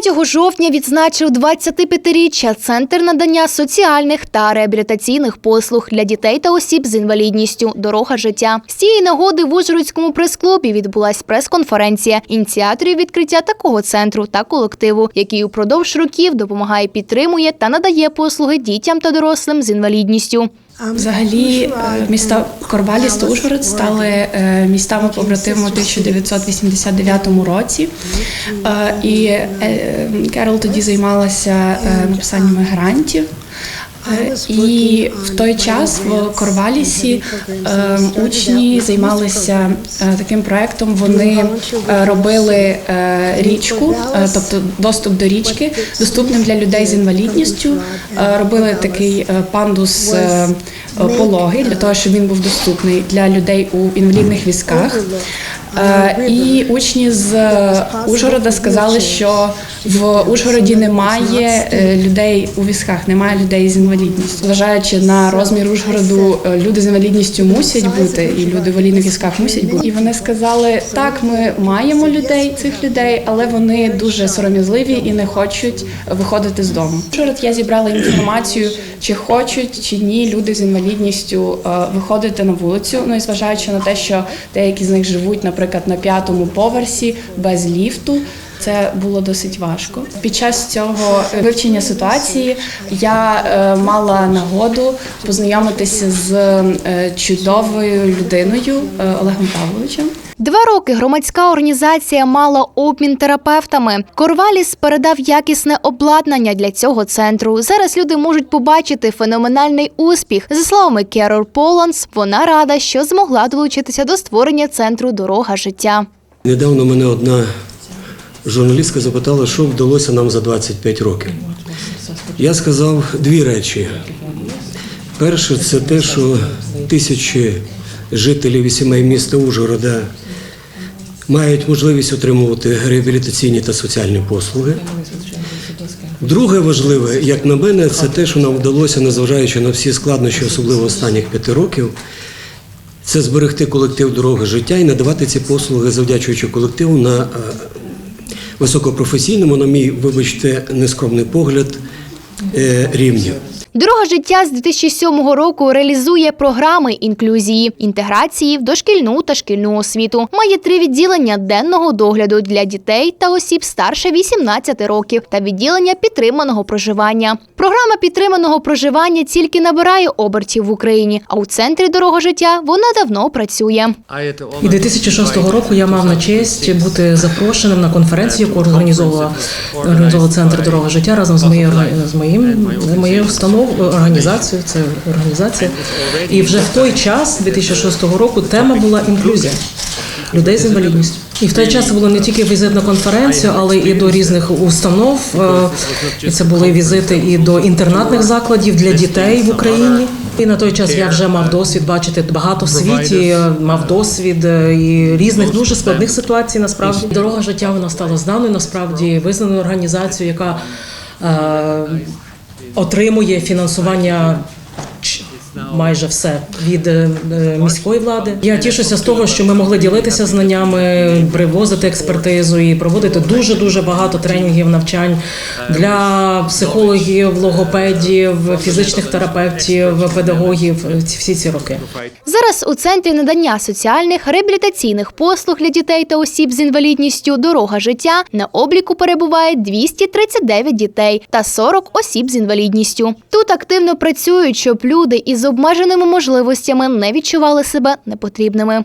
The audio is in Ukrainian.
3 жовтня відзначив 25-річчя Центр надання соціальних та реабілітаційних послуг для дітей та осіб з інвалідністю Дорога життя. З цієї нагоди в Ужгородському прес-клубі відбулась прес-конференція ініціаторів відкриття такого центру та колективу, який упродовж років допомагає, підтримує та надає послуги дітям та дорослим з інвалідністю. Взагалі, е, міста Корваліс та Ужгород стали е, містами побратиму у 1989 році. Е, І Керол тоді займалася написаннями грантів. Е, І в той час в Корвалісі е, учні займалися е, таким проектом. Вони е, робили е, річку, е, тобто доступ до річки, доступним для людей з інвалідністю. Е, Робили такий е, пандус е, пологий для того, щоб він був доступний для людей у інвалідних візках. Е, І учні з е, Ужгорода сказали, що в Ужгороді немає е, людей у візках, немає людей з інвалідністю. Зважаючи на розмір Ужгороду, люди з інвалідністю мусять бути, і люди в інвалідних візках мусять бути. І вони сказали: так, ми маємо людей, цих людей, але вони дуже сором'язливі і не хочуть виходити з дому. Ужгород я зібрала інформацію, чи хочуть чи ні люди з інвалідністю виходити на вулицю. Ну і зважаючи на те, що деякі з них живуть, наприклад, на п'ятому поверсі без ліфту. Це було досить важко. Під час цього вивчення ситуації я е, мала нагоду познайомитися з е, чудовою людиною е, Олегом Павловичем. Два роки громадська організація мала обмін терапевтами. Корваліс передав якісне обладнання для цього центру. Зараз люди можуть побачити феноменальний успіх. За словами Керор Поланс, вона рада, що змогла долучитися до створення центру Дорога життя. Недавно мене одна журналістка запитала, що вдалося нам за 25 років. Я сказав дві речі. Перше, це те, що тисячі жителів і сімей міста Ужгорода мають можливість отримувати реабілітаційні та соціальні послуги. Друге важливе, як на мене, це те, що нам вдалося, незважаючи на всі складнощі, особливо останніх п'яти років, це зберегти колектив дороги життя і надавати ці послуги, завдячуючи колективу на е, високопрофесійному, на мій, вибачте, нескромний погляд, е, рівні. Дорога життя з 2007 року реалізує програми інклюзії, інтеграції в дошкільну та шкільну освіту. Має три відділення денного догляду для дітей та осіб старше 18 років та відділення підтриманого проживання. Програма підтриманого проживання тільки набирає обертів в Україні, а у центрі дорога життя вона давно працює. І 2006 року я мав на честь бути запрошеним на конференцію, яку організовувала організовував центр дорога життя разом з моєю з моїм з моєю установою організацією. Це організація. І вже в той час, 2006 року, тема була інклюзія людей з інвалідністю. І в той час було не тільки візит на конференцію, але і до різних установ. Е, І це були візити і до інтернатних закладів для дітей в Україні. І на той час я вже мав досвід бачити багато в світі, е, мав досвід е, і різних дуже складних ситуацій. Насправді дорога життя вона стала знаною, насправді визнаною організацією, яка е, отримує фінансування. Майже все від е, міської влади. Я тішуся з того, що ми могли ділитися знаннями, привозити експертизу і проводити дуже дуже багато тренінгів, навчань для психологів, логопедів, фізичних терапевтів, педагогів. е, Всі ці роки. Зараз у центрі надання соціальних реабілітаційних послуг для дітей та осіб з інвалідністю Дорога життя на обліку перебуває 239 дітей та 40 осіб з інвалідністю. Тут активно працюють, щоб люди із обмеженими можливостями не відчували себе непотрібними.